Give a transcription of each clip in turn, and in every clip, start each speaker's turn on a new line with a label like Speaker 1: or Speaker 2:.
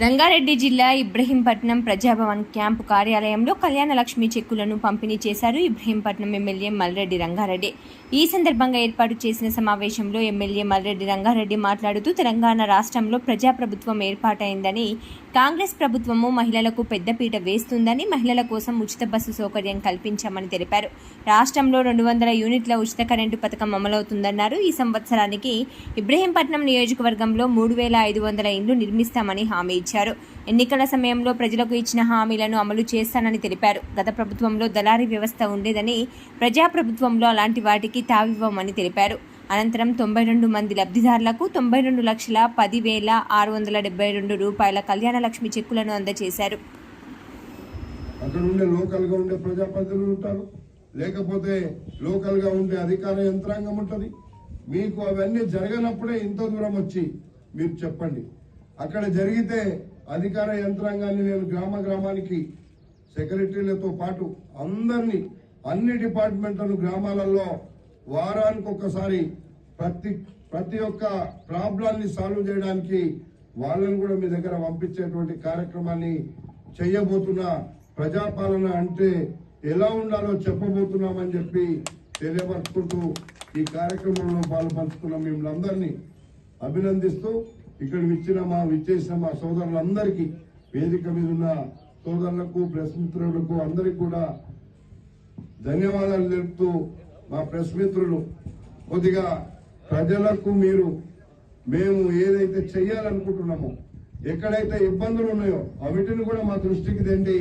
Speaker 1: రంగారెడ్డి జిల్లా ఇబ్రహీంపట్నం ప్రజాభవన్ క్యాంపు కార్యాలయంలో కళ్యాణ లక్ష్మి చెక్కులను పంపిణీ చేశారు ఇబ్రహీంపట్నం ఎమ్మెల్యే మల్రెడ్డి రంగారెడ్డి. ఈ సందర్భంగా ఏర్పాటు చేసిన సమావేశంలో ఎమ్మెల్యే మల్రెడ్డి రంగారెడ్డి మాట్లాడుతూ తెలంగాణ రాష్ట్రంలో ప్రజాప్రభుత్వం ఏర్పాటైందని కాంగ్రెస్ ప్రభుత్వము మహిళలకు పెద్దపీట వేస్తుందని మహిళల కోసం ఉచిత బస్సు సౌకర్యం కల్పించామని తెలిపారు. రాష్ట్రంలో రెండు వందల యూనిట్ల ఉచిత కరెంటు పథకం అమలవుతుందన్నారు. ఈ సంవత్సరానికి ఇబ్రహీంపట్నం నియోజకవర్గంలో మూడు వేల ఐదు వందల ఇండ్లు నిర్మిస్తామని హామీ ఇచ్చారు ఎన్నికల సమయంలో ప్రజలకు ఇచ్చిన హామీలను అమలు చేస్తానని తెలిపారు. గత ప్రభుత్వంలో దళారీ వ్యవస్థ ఉండేదని ప్రజాప్రభుత్వంలో అలాంటి వాటికి తావివ్వమని తెలిపారు. అనంతరం తొంభై రెండు మంది లబ్ధిదారులకు తొంభై రెండు లక్షల పదివేల ఆరు వందల డెబ్బై రెండు రూపాయల కళ్యాణ లక్ష్మి చెక్కులను అందజేశారు.
Speaker 2: అక్కడ ఉండే లోకల్ ఉండే ప్రజాప్రతినిధులు ఉంటారు. లేకపోతే లోకల్గా ఉండే అధికార యంత్రాంగం ఉంటుంది. మీకు అవన్నీ జరగనప్పుడే ఇంత దూరం వచ్చి మీరు చెప్పండి. అక్కడ జరిగితే అధికార యంత్రాంగాన్ని నేను గ్రామ గ్రామానికి సెక్రటరీలతో పాటు అందరినీ అన్ని డిపార్ట్మెంట్లను గ్రామాలలో వారానికి ఒక్కసారి ప్రతి ప్రతి ఒక్క ప్రాబ్లాన్ని సాల్వ్ చేయడానికి వాళ్ళని కూడా మీ దగ్గర పంపించేటువంటి కార్యక్రమాన్ని చేయబోతున్నా ప్రజాపాలన అంటే ఎలా ఉండాలో చెప్పబోతున్నామని చెప్పి తెలియపరుచుకుంటూ ఈ కార్యక్రమంలో పాలు పంచుకున్న మిమ్మల్ని అందరినీ అభినందిస్తూ ఇక్కడ ఇచ్చిన మా విచ్చేసిన మా సోదరులందరికీ వేదిక మీద ఉన్న సోదరులకు ప్రెస్ మిత్రులకు అందరికీ కూడా ధన్యవాదాలు తెలుపుతూ మా ప్రెస్ మిత్రులు కొద్దిగా ప్రజలకు మీరు మేము ఏదైతే చెయ్యాలనుకుంటున్నామో ఎక్కడైతే ఇబ్బందులు ఉన్నాయో అవిటిని కూడా మా దృష్టికి తెండి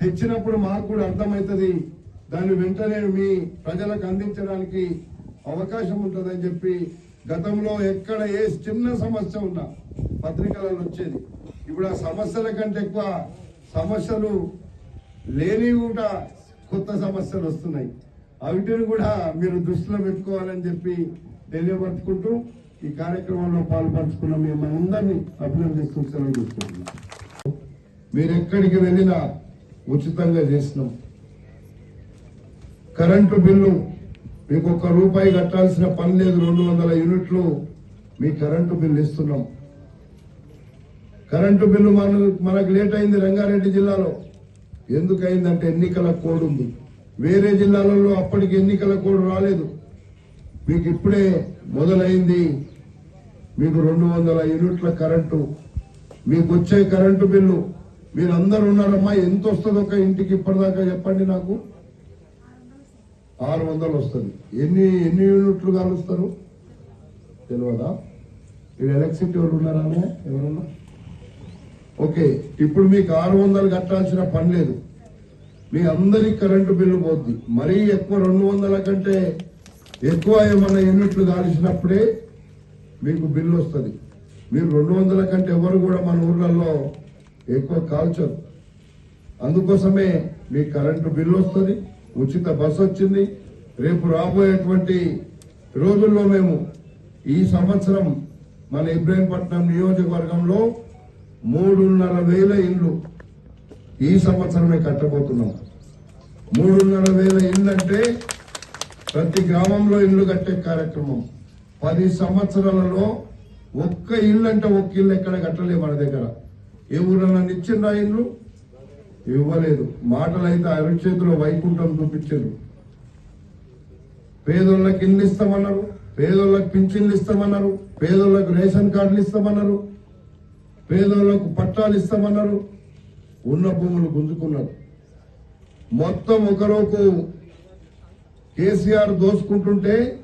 Speaker 2: తెచ్చినప్పుడు మాకు కూడా అర్థమవుతుంది. దాన్ని వెంటనే మీ ప్రజలకు అందించడానికి అవకాశం ఉంటుందని చెప్పి గతంలో ఎక్కడ ఏ చిన్న సమస్య ఉన్నా పత్రికలలో వచ్చేది. ఇప్పుడు ఆ సమస్యల కంటే ఎక్కువ సమస్యలు లేని కూడా కొత్త సమస్యలు వస్తున్నాయి. అవిటిని కూడా మీరు దృష్టిలో పెట్టుకోవాలని చెప్పి తెలియపరుచుకుంటూ ఈ కార్యక్రమంలో పాల్పంచుకున్న మేము అందరినీ అభినందిస్తూ సెలవు తీసుకుంటున్నాం. మీరు ఎక్కడికి వెళ్ళినా ఉచితంగా చేసినాం కరెంటు బిల్లు మీకు ఒక్క రూపాయి కట్టాల్సిన పని లేదు రెండు వందల యూనిట్లు మీ కరెంటు బిల్లు ఇస్తున్నాం. కరెంటు బిల్లు మన మనకు లేట్ అయింది రంగారెడ్డి జిల్లాలో. ఎందుకు అయిందంటే ఎన్నికల కోడ్ ఉంది. వేరే జిల్లాలలో అప్పటికి ఎన్నికల కోడ్ రాలేదు. మీకు ఇప్పుడే మొదలైంది. మీకు రెండు వందల యూనిట్ల కరెంటు. మీకు వచ్చే కరెంటు బిల్లు. మీరు అందరు ఉన్నారమ్మా ఎంత వస్తుంది ఒక ఇంటికి ఇప్పటిదాకా చెప్పండి నాకు. ఆరు వందలు వస్తుంది. ఎన్ని ఎన్ని యూనిట్లు కాలుస్తారు? తెలియదా ఇక్కడ ఎలక్ట్రిసిటీ ఎవరు ఉన్నారా ఎవరున్నా ఎవరన్నా? ఓకే ఇప్పుడు మీకు ఆరు వందలు కట్టాల్సిన పని లేదు. మీ అందరికి కరెంటు బిల్లు పోద్ది. మరీ ఎక్కువ రెండు వందల కంటే ఎక్కువ ఏమన్నా యూనిట్లు కాల్చినప్పుడే మీకు బిల్లు వస్తుంది. మీరు రెండు వందల కంటే ఎవరు కూడా మన ఊర్లలో ఎక్కువ కాల్చరు. అందుకోసమే మీకు కరెంటు బిల్లు వస్తుంది. ఉచిత బస్సు వచ్చింది. రేపు రాబోయేటువంటి రోజుల్లో మేము ఈ సంవత్సరం మన ఇబ్రాహీంపట్నం నియోజకవర్గంలో మూడున్నర వేల ఇండ్లు ఈ సంవత్సరమే కట్టబోతున్నాం. మూడున్నర వేల ఇండ్లు అంటే ప్రతి గ్రామంలో ఇల్లు కట్టే కార్యక్రమం. పది సంవత్సరాలలో ఒక్క ఇల్లు అంటే ఒక్క ఇల్లు ఎక్కడ కట్టలే మన దగ్గర. ఏ ఊరన్నా ఇచ్చిండ్రా ఇల్లు? ఇవ్వలేదు. మాటలు అయితే అరిచేతిలో వైకుంఠం చూపించారు. పేదోళ్ళకి ఇల్లు ఇస్తామన్నారు. పేదోళ్ళకి పింఛన్లు ఇస్తామన్నారు. పేదోళ్ళకి రేషన్ కార్డులు ఇస్తామన్నారు. పేదోళ్ళకు పట్టాలు ఇస్తామన్నారు. ఉన్న భూములు గుంజుకున్నారు. మొత్తం ఒకరోకు కేసీఆర్ దోసుకుంటుంటే